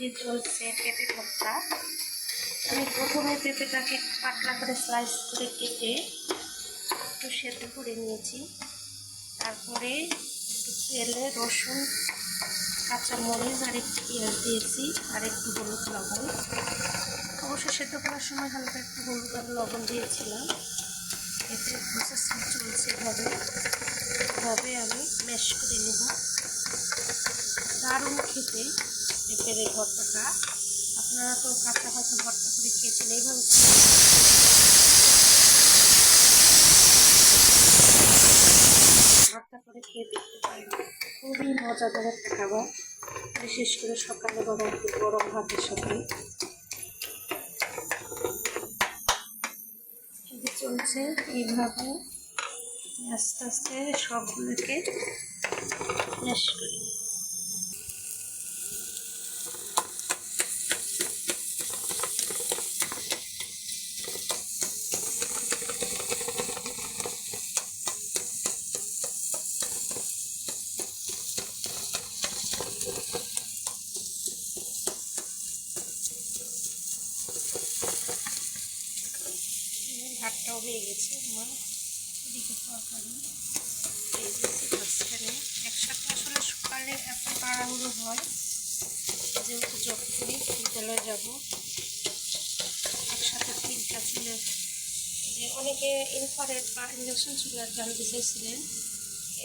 যে চলছে পেঁপে ভর্তা। আমি প্রথমে পেঁপেটাকে পাতলা করে স্লাইস করে কেটে একটু সেদ্ধ করে নিয়েছি। তারপরে একটু তেলে রসুন, কাঁচা মরিচ আর একটু পেঁয়াজ দিয়েছি আর একটু হলুদ লবণ। অবশ্য সেদ্ধ করার সময় হালকা একটু হলুদ আর লবণ দিয়েছিলাম। এতে প্রসেস চলছে এভাবে। এভাবে আমি ম্যাশ করে নেব। দারুণ খেতে। পেঁপের এই ভর্তাটা। আপনারা তো কাঁচা হয়তো ভর্তা করে খেয়েছেন, এইভাবে ভর্তা করে খেয়ে দেখতে পারেন। খুবই মজাদার একটা খাবার। বিশেষ করে সকালে বা একটু গরম ভাতের সাথে। চলছে এইভাবে। আস্তে আস্তে সবগুলোকে ভাতটাও হয়ে গেছে আমার এদিকে তরকারি। এই দিয়েছি মাঝখানে। একসাথে আসলে সকালে এত তাড়াহুড়ো হয়, যেহেতু করি বিদ্যালয়ে যাব, একসাথে তিনটা চুলে যে অনেকে ইনফারেট বা ইন্ডাকশন চুলা জানতে চাইছিলেন।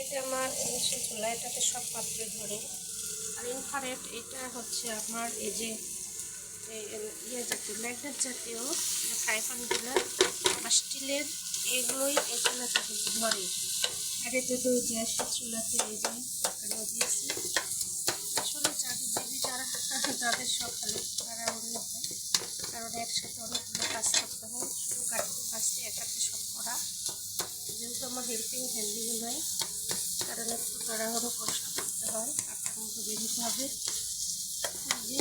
এতে আমার ইন্ডাকশন চুলা এটাতে সব পাত্রে ধরে। আর ইনফারেট এটা হচ্ছে আমার এই যে ইয়ে জাতীয়, ম্যাগনেট জাতীয় যে ফ্রাইপ্যানগুলো বা স্টিলের এগুলোই এই চুলাতে কিন্তু ধরে। আর এতে তো গ্যাসের চুলাতে, এই যে তরকারিও দিয়েছি আসলে চাকরিজীবী যারা তাদের সকালে তারা উড়ে হয় কারণ একসাথে অনেকগুলো কাজ করতে হয়, শুধু কাটতে কাজতে একাতে সব করা। যেহেতু আমার হেল্পিং হ্যান্ডিং নয় কারণ একটু তাড়াহুড়ো কষ্ট করতে হয় আটটার মধ্যে বেরোতে হবে। যে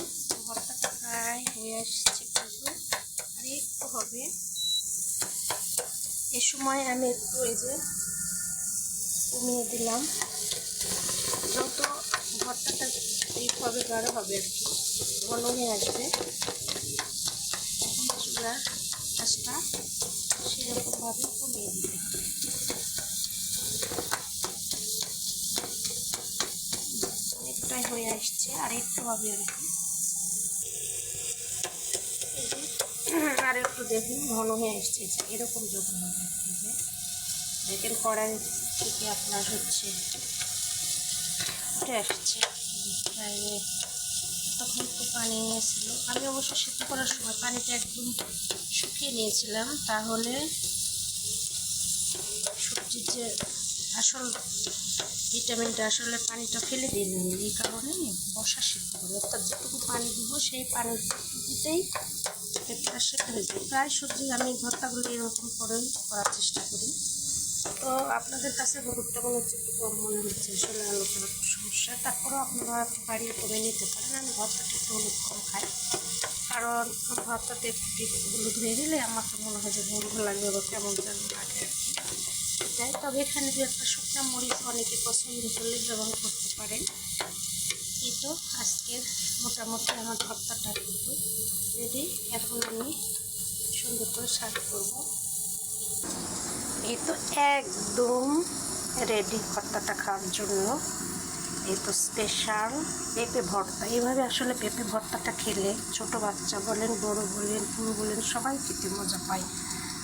ভর্তাটা প্রায় হয়ে আসছে কিন্তু আর একটু হবে। এ সময় আমি একটু এই যে কমিয়ে দিলাম। যত ভর্তাটা এই হবে, গাঢ় হবে আর কি ঘন হয়ে আসবে। এখন চুলার গাছটা সেরকমভাবে কমিয়ে দিতে অনেকটাই হয়ে আসছে, আর একটু হবে আর কি এই যে, আর একটু দেখুন, ঘন হয়ে আসছে এরকম যখন দেখেন। কড়াই থেকে আপনার হচ্ছে আসছে। তখন একটু পানি নিয়েছিল। আমি অবশ্য সেদ্ধ করার সময় পানিটা একদম শুকিয়ে নিয়েছিলাম। তাহলে সবজির যে আসল ভিটামিনটা, আসলে পানিটা ফেলে দিই না এই কারণে বসা সিদ্ধ করি অর্থাৎ যেটুকু পানি দিব, সেই পানিটুকুতেই পেঁপটা সেদ্ধ প্রায় সবজি আমি ভর্তাগুলো এরকম করে করার চেষ্টা করি। তো আপনাদের কাছে মনে হচ্ছে একটু কম মনে হচ্ছে আসলে আলোচনার সমস্যা। তারপরেও আপনারা বাড়িয়ে করে নিতে পারেন। আমি ভর্তাটা একটু হলুদ কম খাই। কারণ ভর্তাতে একটু হলুদ হয়ে গেলে আমাকে মনে হয় যে ভুল লাগবে বা কেমন যেন লাগে আর কি। এটাই তবে এখানে যে একটা শুকনো মরিচ অনেকে পছন্দ করলে ব্যবহার করতে পারেন। তো আজকের মোটামুটি আমার ভর্তাটা কিন্তু রেডি এখন আমি সুন্দর করে সার্ভ করব। এই তো একদম রেডি ভর্তাটা খাওয়ার জন্য। এই তো স্পেশাল পেঁপে ভর্তা। এইভাবে আসলে পেঁপে ভর্তাটা খেলে ছোট বাচ্চা বলেন, বড় বলেন, পুরো বলেন, সবাই খেতে মজা পায়।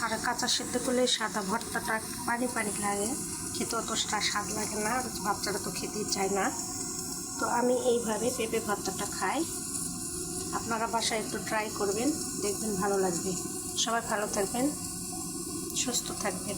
আর কাঁচা সেদ্ধ করলে সাদা ভর্তাটা পানি পানি লাগে, খেতে অতটা স্বাদ লাগে না বাচ্চারা তো খেতেই চায় না। তো আমি এইভাবে পেঁপে ভর্তাটা খাই। আপনারা বাসায় একটু ট্রাই করবেন, দেখবেন ভালো লাগবে। সবাই ভালো থাকবেন, সুস্থ থাকবেন।